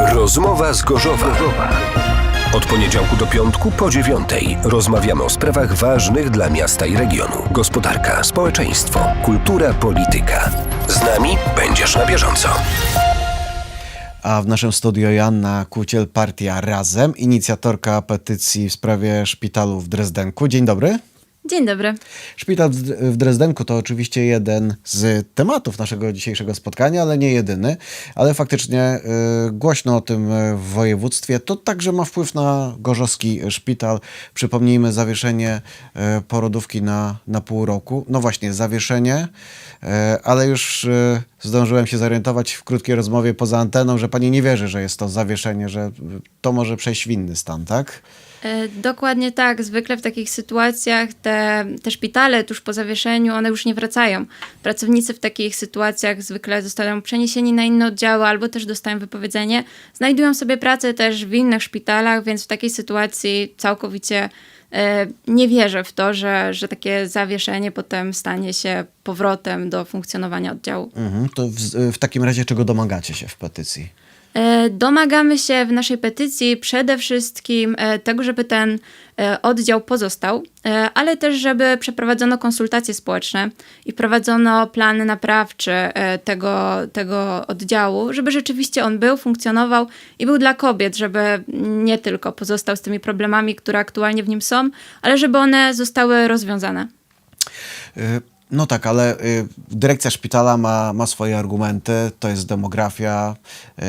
Rozmowa z Gorzowa. Od poniedziałku do piątku po dziewiątej rozmawiamy o sprawach ważnych dla miasta i regionu. Gospodarka, społeczeństwo, kultura, polityka. Z nami będziesz na bieżąco. A w naszym studio Joanna Kuciel, partia Razem, inicjatorka petycji w sprawie szpitalu w Drezdenku. Dzień dobry. Dzień dobry. Szpital w Dr- w Drezdenku to oczywiście jeden z tematów naszego dzisiejszego spotkania, ale nie jedyny. Ale faktycznie y, głośno o tym w województwie. To także ma wpływ na gorzowski szpital. Przypomnijmy zawieszenie y, porodówki na, na pół roku. No właśnie, zawieszenie, y, ale już zdążyłem się zorientować w krótkiej rozmowie poza anteną, że pani nie wierzy, że jest to zawieszenie, że to może przejść w inny stan, tak? E, Dokładnie tak. Zwykle w takich sytuacjach te, te szpitale tuż po zawieszeniu, one już nie wracają. Pracownicy w takich sytuacjach zwykle zostają przeniesieni na inne oddziały albo też dostają wypowiedzenie. Znajdują sobie pracę też w innych szpitalach, więc w takiej sytuacji całkowicie e, nie wierzę w to, że, że takie zawieszenie potem stanie się powrotem do funkcjonowania oddziału. Mhm. To w, w takim razie czego domagacie się w petycji? E, Domagamy się w naszej petycji przede wszystkim e, tego, żeby ten e, oddział pozostał, ale też, żeby przeprowadzono konsultacje społeczne i wprowadzono plan naprawczy e, tego, tego oddziału, żeby rzeczywiście on był, funkcjonował i był dla kobiet, żeby nie tylko pozostał z tymi problemami, które aktualnie w nim są, ale żeby one zostały rozwiązane. Y, No tak, ale y, dyrekcja szpitala ma, ma swoje argumenty, to jest demografia, y,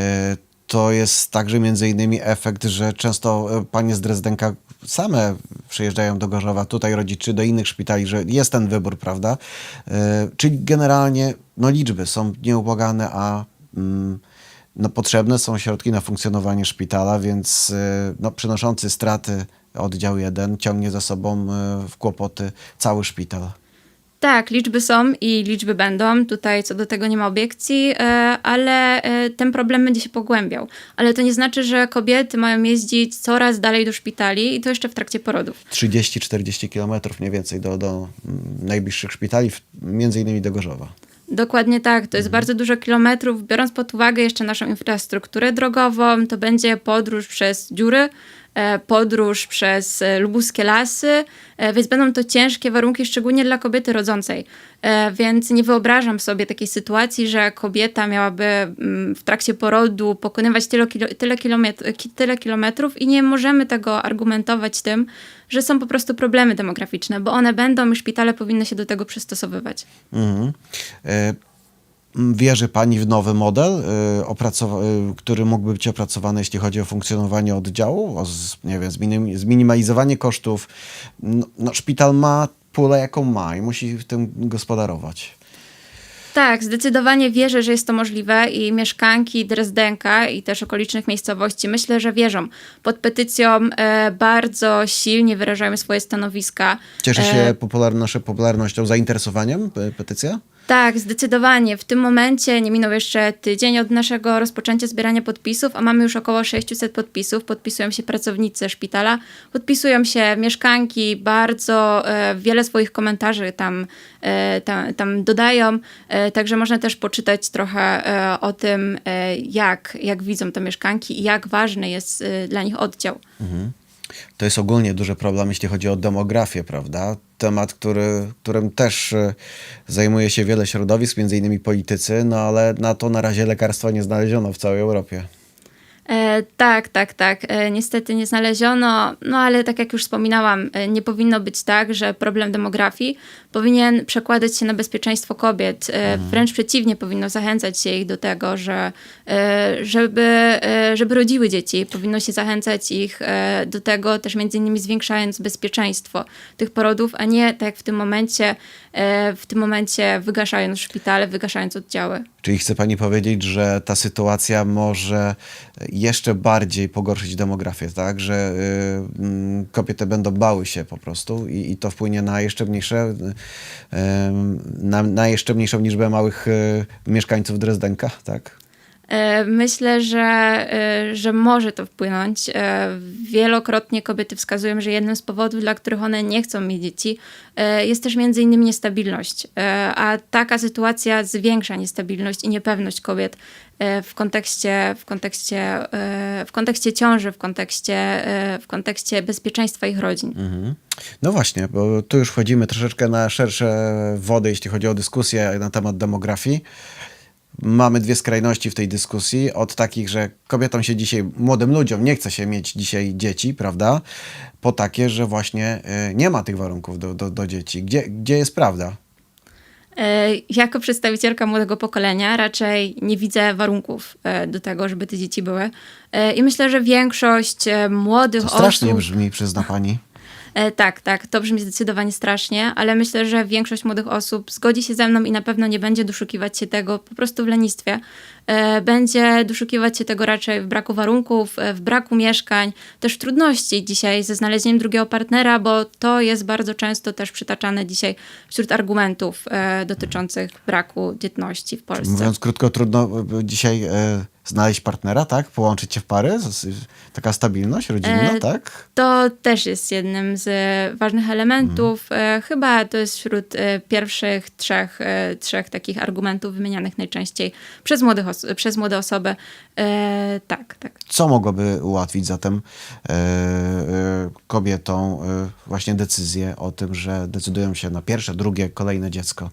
to jest także między innymi efekt, że często y, panie z Drezdenka same przyjeżdżają do Gorzowa, tutaj rodzić, czy do innych szpitali, że jest ten wybór, prawda? Y, Czyli generalnie no, liczby są nieubłagane, a mm, no, potrzebne są środki na funkcjonowanie szpitala, więc y, no, przynoszący straty oddział 1 ciągnie za sobą y, w kłopoty cały szpital. Tak, liczby są i liczby będą. Tutaj co do tego nie ma obiekcji, e, ale e, ten problem będzie się pogłębiał. Ale to nie znaczy, że kobiety mają jeździć coraz dalej do szpitali i to jeszcze w trakcie porodów. 30-40 kilometrów mniej więcej do, do mm, najbliższych szpitali, między innymi do Gorzowa. Dokładnie tak, to jest bardzo dużo kilometrów. Biorąc pod uwagę jeszcze naszą infrastrukturę drogową, to będzie podróż przez dziury, podróż przez e, lubuskie lasy, e, więc będą to ciężkie warunki, szczególnie dla kobiety rodzącej. E, Więc nie wyobrażam sobie takiej sytuacji, że kobieta miałaby mm, w trakcie porodu pokonywać tyle, tyle, kilometr, ki- tyle kilometrów i nie możemy tego argumentować tym, że są po prostu problemy demograficzne, bo one będą i szpitale powinny się do tego przystosowywać. Mhm. E, Wierzy Pani w nowy model, e, opracowa- e, który mógłby być opracowany, jeśli chodzi o funkcjonowanie oddziału, o z, nie wiem, zminim- zminimalizowanie kosztów. No, no, szpital ma pulę, jaką ma i musi w tym gospodarować. Tak, zdecydowanie wierzę, że jest to możliwe i mieszkanki Drezdenka i też okolicznych miejscowości myślę, że wierzą. Pod petycją e, bardzo silnie wyrażają swoje stanowiska. Cieszy się E, popular- naszą popularnością, zainteresowaniem pe- petycja? Tak, zdecydowanie. W tym momencie nie minął jeszcze tydzień od naszego rozpoczęcia zbierania podpisów, a mamy już około 600 podpisów. Podpisują się pracownicy szpitala, podpisują się mieszkanki, bardzo e, wiele swoich komentarzy tam, e, tam, tam dodają. E, także można też poczytać trochę e, o tym, e, jak, jak widzą te mieszkanki i jak ważny jest e, dla nich oddział. To jest ogólnie duży problem, jeśli chodzi o demografię, prawda? Temat, który, którym też e, zajmuje się wiele środowisk, między innymi politycy, no ale na to na razie lekarstwa nie znaleziono w całej Europie. E, tak, tak, tak. E, niestety nie znaleziono, no ale tak jak już wspominałam, e, nie powinno być tak, że problem demografii powinien przekładać się na bezpieczeństwo kobiet. E, Wręcz przeciwnie, powinno zachęcać się ich do tego, że e, żeby, e, żeby rodziły dzieci. Powinno się zachęcać ich e, do tego też między innymi zwiększając bezpieczeństwo tych porodów, a nie tak jak w tym momencie, e, w tym momencie wygaszając szpitale, wygaszając oddziały. Czyli chce pani powiedzieć, że ta sytuacja może jeszcze bardziej pogorszyć demografię, tak? Że y, mm, kobiety będą bały się po prostu i, i to wpłynie na jeszcze mniejsze, y, em, na, na jeszcze mniejszą liczbę małych y, mieszkańców Drezdenka, tak? E, Myślę, że, e, że może to wpłynąć. E, Wielokrotnie kobiety wskazują, że jednym z powodów, dla których one nie chcą mieć dzieci, jest też między innymi niestabilność. A taka sytuacja zwiększa niestabilność i niepewność kobiet. w kontekście, w kontekście, w kontekście ciąży, w kontekście, w kontekście bezpieczeństwa ich rodzin. No właśnie, bo tu już wchodzimy troszeczkę na szersze wody, jeśli chodzi o dyskusję na temat demografii. Mamy dwie skrajności w tej dyskusji. Od takich, że kobietom się dzisiaj, młodym ludziom nie chce się mieć dzisiaj dzieci, prawda? Po takie, że właśnie y, nie ma tych warunków do, do, do dzieci. Gdzie, gdzie jest prawda? E, Jako przedstawicielka młodego pokolenia raczej nie widzę warunków e, do tego, żeby te dzieci były. E, I myślę, że większość młodych To strasznie osób... brzmi, przyzna pani. E, Tak, tak, to brzmi zdecydowanie strasznie, ale myślę, że większość młodych osób zgodzi się ze mną i na pewno nie będzie doszukiwać się tego po prostu w lenistwie. E, Będzie doszukiwać się tego raczej w braku warunków, e, w braku mieszkań, też w trudności dzisiaj ze znalezieniem drugiego partnera, bo to jest bardzo często też przytaczane dzisiaj wśród argumentów dotyczących braku dzietności w Polsce. Mówiąc krótko, trudno y, dzisiaj e, znaleźć partnera, tak? Połączyć się w pary? Taka stabilność rodzinna, E, tak? To też jest jednym z e, ważnych elementów. E, Chyba to jest wśród e, pierwszych trzech, trzech takich argumentów wymienianych najczęściej przez, młodych przez młode osoby. E, tak, tak. Co mogłoby ułatwić zatem e, kobietom właśnie decyzję o tym, że decydują się na pierwsze, drugie, kolejne dziecko?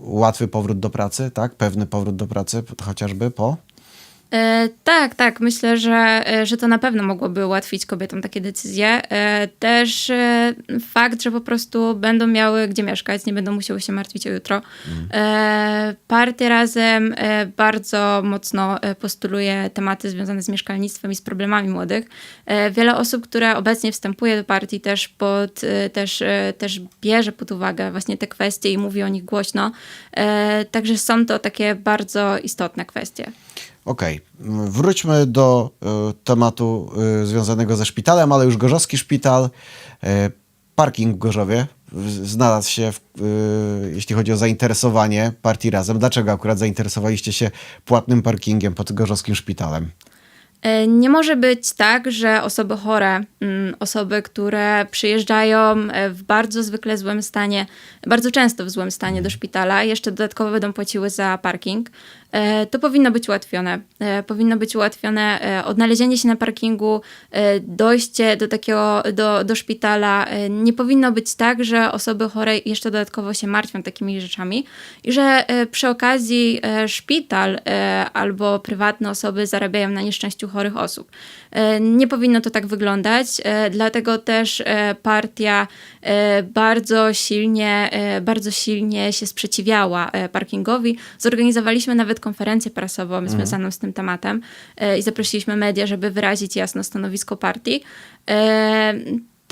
Łatwy powrót do pracy, tak? Pewny powrót do pracy, chociażby po? E, tak, tak. Myślę, że, e, że to na pewno mogłoby ułatwić kobietom takie decyzje. E, też fakt, że po prostu będą miały gdzie mieszkać, nie będą musiały się martwić o jutro. E, partie razem bardzo mocno postuluje tematy związane z mieszkalnictwem i z problemami młodych. Wiele osób, które obecnie wstępuje do partii też, pod, też, też bierze pod uwagę właśnie te kwestie i mówi o nich głośno. Także są to takie bardzo istotne kwestie. Okej, m, wróćmy do e, tematu e, związanego ze szpitalem, ale już Gorzowski Szpital, e, parking w Gorzowie znalazł się, w, jeśli chodzi o zainteresowanie partii Razem. Dlaczego akurat zainteresowaliście się płatnym parkingiem pod Gorzowskim Szpitalem? Nie może być tak, że osoby chore, mm, osoby, które przyjeżdżają w bardzo zwykle złym stanie, bardzo często w złym stanie do szpitala, jeszcze dodatkowo będą płaciły za parking. E, To powinno być ułatwione. E, Powinno być ułatwione e, odnalezienie się na parkingu, dojście do takiego, do, do szpitala. Nie powinno być tak, że osoby chore jeszcze dodatkowo się martwią takimi rzeczami i że przy okazji szpital albo prywatne osoby zarabiają na nieszczęściu chorych osób. Nie powinno to tak wyglądać, dlatego też partia bardzo silnie, bardzo silnie się sprzeciwiała parkingowi. Zorganizowaliśmy nawet konferencję prasową związaną z tym tematem e, i zaprosiliśmy media, żeby wyrazić jasno stanowisko partii.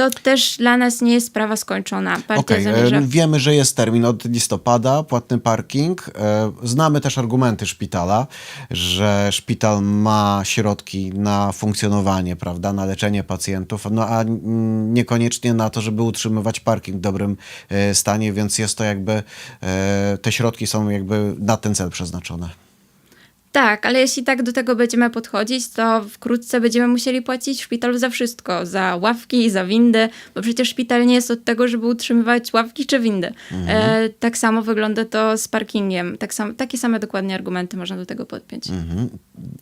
To też dla nas nie jest sprawa skończona. Partia Okej, e, zamierza... wiemy, że jest termin od listopada, płatny parking. E, Znamy też argumenty szpitala, że szpital ma środki na funkcjonowanie, prawda, na leczenie pacjentów, no a niekoniecznie na to, żeby utrzymywać parking w dobrym e, stanie, więc jest to jakby, te środki są jakby na ten cel przeznaczone. Tak, ale jeśli tak do tego będziemy podchodzić, to wkrótce będziemy musieli płacić w szpitalu za wszystko, za ławki, za windy, bo przecież szpital nie jest od tego, żeby utrzymywać ławki czy windy. E, tak samo wygląda to z parkingiem. Tak sam, takie same dokładnie argumenty można do tego podpiąć.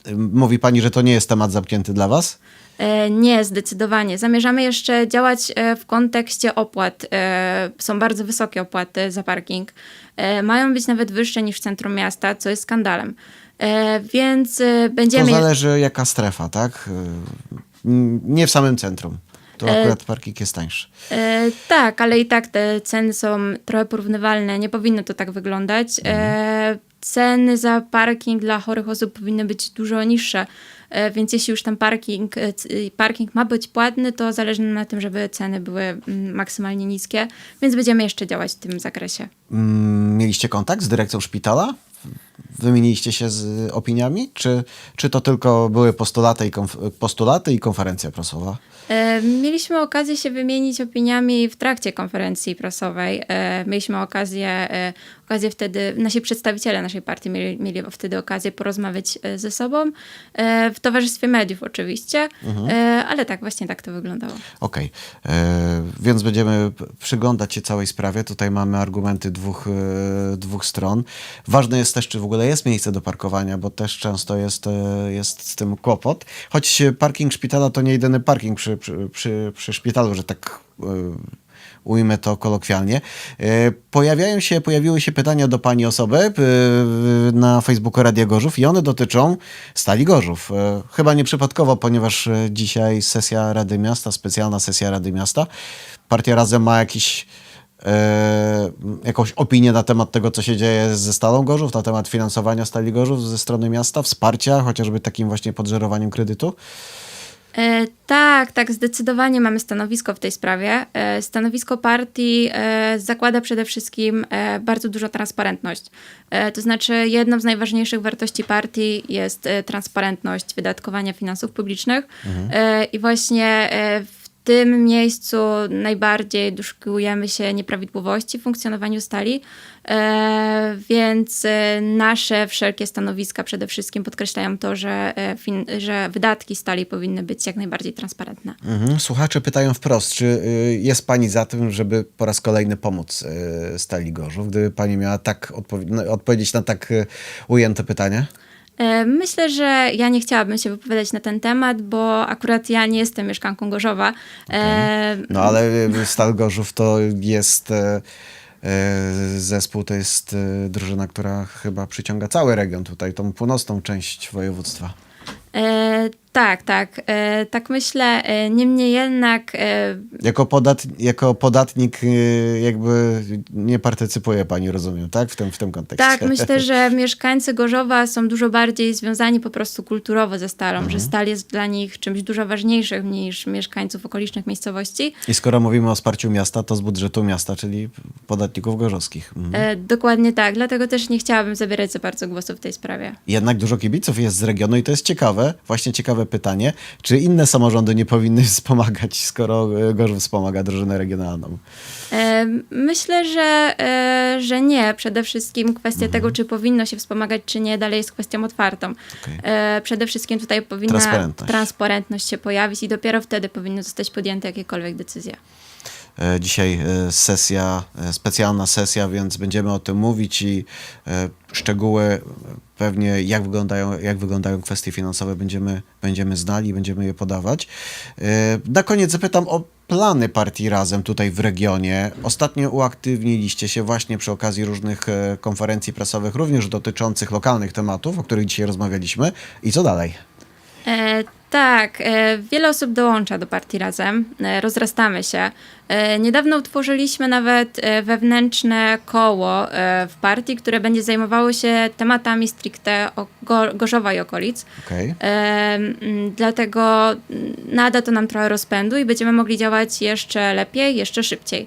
E, Mówi pani, że to nie jest temat zamknięty dla was? E, Nie, zdecydowanie. Zamierzamy jeszcze działać e, w kontekście opłat. E, Są bardzo wysokie opłaty za parking. Mają być nawet wyższe niż w centrum miasta, co jest skandalem. Więc e, To będziemy... zależy jaka strefa, tak? Nie w samym centrum. To akurat parking jest tańszy. E, tak, ale i tak te ceny są trochę porównywalne. Nie powinno to tak wyglądać. E, ceny za parking dla chorych osób powinny być dużo niższe. E, więc jeśli już ten parking, e, parking ma być płatny, to zależy nam na tym, żeby ceny były maksymalnie niskie. Więc będziemy jeszcze działać w tym zakresie. Mm, Mieliście kontakt z dyrekcją szpitala? Wymieniliście się z opiniami? Czy, czy to tylko były postulaty i, postulaty i konferencja prasowa? E, Mieliśmy okazję się wymienić opiniami w trakcie konferencji prasowej. E, Mieliśmy okazję, e, okazję wtedy, nasi przedstawiciele naszej partii mieli, mieli wtedy okazję porozmawiać ze sobą, w towarzystwie mediów oczywiście, E, ale tak, właśnie tak to wyglądało. Okej, e, więc będziemy przyglądać się całej sprawie. Tutaj mamy argumenty dwóch, dwóch stron. Ważne jest też, czy w ogóle jest miejsce do parkowania, bo też często jest, e, jest z tym kłopot. Choć parking szpitala to nie jedyny parking przy, przy, przy, przy szpitalu, że tak e, ujmę to kolokwialnie. E, Pojawiają się, pojawiły się pytania do pani osoby e, na Facebooku Radia Gorzów i one dotyczą Stali Gorzów. E, Chyba nieprzypadkowo, ponieważ e, dzisiaj sesja Rady Miasta, specjalna sesja Rady Miasta. Partia Razem ma jakiś e, jakąś opinię na temat tego, co się dzieje ze Stalą Gorzów, na temat finansowania Stali Gorzów ze strony miasta, wsparcia, chociażby takim właśnie podżerowaniem kredytu. E, tak, tak, zdecydowanie mamy stanowisko w tej sprawie. E, stanowisko partii e, zakłada przede wszystkim e, bardzo dużą transparentność. E, to znaczy, jedną z najważniejszych wartości partii jest e, transparentność wydatkowania finansów publicznych. E, I właśnie e, w tym miejscu najbardziej doszukujemy się nieprawidłowości w funkcjonowaniu stali, e, więc e, nasze wszelkie stanowiska przede wszystkim podkreślają to, że, e, że wydatki stali powinny być jak najbardziej transparentne. Mhm. Słuchacze pytają wprost, czy y, jest pani za tym, żeby po raz kolejny pomóc y, Stali Gorzów? Gdyby pani miała tak no, odpowiedzieć na tak y, ujęte pytanie? E, Myślę, że ja nie chciałabym się wypowiadać na ten temat, bo akurat ja nie jestem mieszkanką Gorzowa. E, No ale Stal Gorzów to jest e, zespół, to jest drużyna, która chyba przyciąga cały region tutaj, tą północną część województwa. E, tak, tak, e, tak myślę. E, Niemniej jednak e, Jako, podat, jako podatnik y, jakby nie partycypuje pani, rozumiem, tak? W tym, w tym kontekście. Tak, myślę, że mieszkańcy Gorzowa są dużo bardziej związani po prostu kulturowo ze Stalą, Mhm. że Stal jest dla nich czymś dużo ważniejszym niż mieszkańców okolicznych miejscowości. I skoro mówimy o wsparciu miasta, to z budżetu miasta, czyli podatników gorzowskich. Mhm. E, dokładnie tak, dlatego też nie chciałabym zabierać za bardzo głosu w tej sprawie. Jednak dużo kibiców jest z regionu i to jest ciekawe, właśnie ciekawe pytanie, czy inne samorządy nie powinny wspomagać, skoro e, Gorzów wspomaga drużynę regionalną? E, Myślę, że, e, że nie. Przede wszystkim kwestia Mhm. tego, czy powinno się wspomagać, czy nie, dalej jest kwestią otwartą. E, Przede wszystkim tutaj powinna Transparentność. transparentność się pojawić i dopiero wtedy powinny zostać podjęte jakiekolwiek decyzje. E, Dzisiaj e, sesja, e, specjalna sesja, więc będziemy o tym mówić i szczegóły pewnie jak wyglądają, jak wyglądają kwestie finansowe będziemy, będziemy znali, będziemy je podawać. Na koniec zapytam o plany partii Razem tutaj w regionie. Ostatnio uaktywniliście się właśnie przy okazji różnych konferencji prasowych, również dotyczących lokalnych tematów, o których dzisiaj rozmawialiśmy. I co dalej? E, tak, e, wiele osób dołącza do partii razem, e, rozrastamy się. E, niedawno utworzyliśmy nawet e, wewnętrzne koło e, w partii, które będzie zajmowało się tematami stricte Gorzowa i okolic. Mm, dlatego nada to nam trochę rozpędu i będziemy mogli działać jeszcze lepiej, jeszcze szybciej.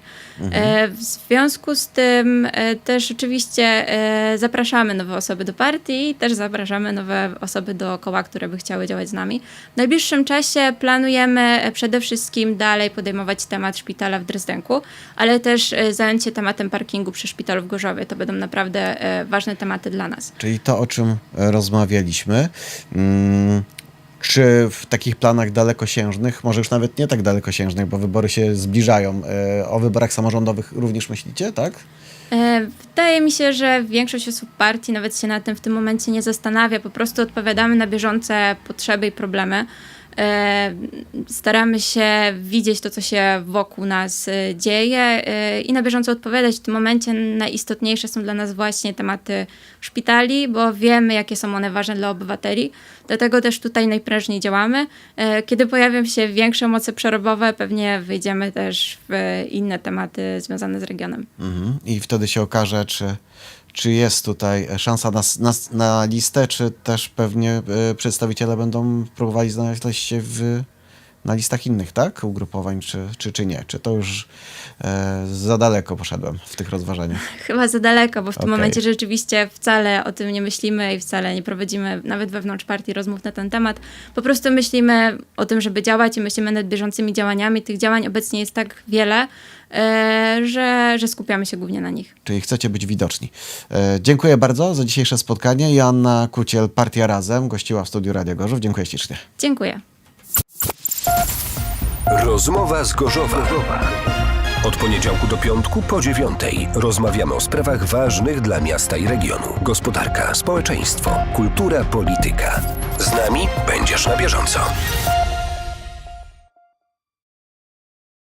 E, w związku z tym też oczywiście zapraszamy nowe osoby do partii i też zapraszamy nowe osoby do koła, które by chciały działać z nami. W najbliższym czasie planujemy przede wszystkim dalej podejmować temat szpitala w Drezdenku, ale też e, zająć się tematem parkingu przy szpitalu w Gorzowie. To będą naprawdę e, ważne tematy dla nas. Czyli to, o czym rozmawialiśmy. Mm, Czy w takich planach dalekosiężnych, może już nawet nie tak dalekosiężnych, bo wybory się zbliżają, e, o wyborach samorządowych również myślicie, tak? Wydaje mi się, że większość osób partii nawet się na tym w tym momencie nie zastanawia. Po prostu odpowiadamy na bieżące potrzeby i problemy. E, Staramy się widzieć to, co się wokół nas e, dzieje e, i na bieżąco odpowiadać. W tym momencie najistotniejsze są dla nas właśnie tematy szpitali, bo wiemy, jakie są one ważne dla obywateli. Dlatego też tutaj najprężniej działamy. Kiedy pojawią się większe moce przerobowe, pewnie wyjdziemy też w inne tematy związane z regionem. Mhm. I wtedy się okaże, czy, czy jest tutaj szansa na, na, na listę, czy też pewnie e, przedstawiciele będą próbowali znaleźć się w, na listach innych, tak? Ugrupowań, czy, czy, czy nie? Czy to już e, za daleko poszedłem w tych rozważaniach? Chyba za daleko, bo w tym Okej. momencie rzeczywiście wcale o tym nie myślimy i wcale nie prowadzimy nawet wewnątrz partii rozmów na ten temat. Po prostu myślimy o tym, żeby działać i myślimy nad bieżącymi działaniami. Tych działań obecnie jest tak wiele, e, że, że skupiamy się głównie na nich. Czyli chcecie być widoczni. E, dziękuję bardzo za dzisiejsze spotkanie. Joanna Kuciel, Partia Razem, gościła w studiu Radia Gorzów. Dziękuję ślicznie. Dziękuję. Rozmowa z Gorzowa. Od poniedziałku do piątku po dziewiątej rozmawiamy o sprawach ważnych dla miasta i regionu. Gospodarka, społeczeństwo, kultura, polityka. Z nami będziesz na bieżąco.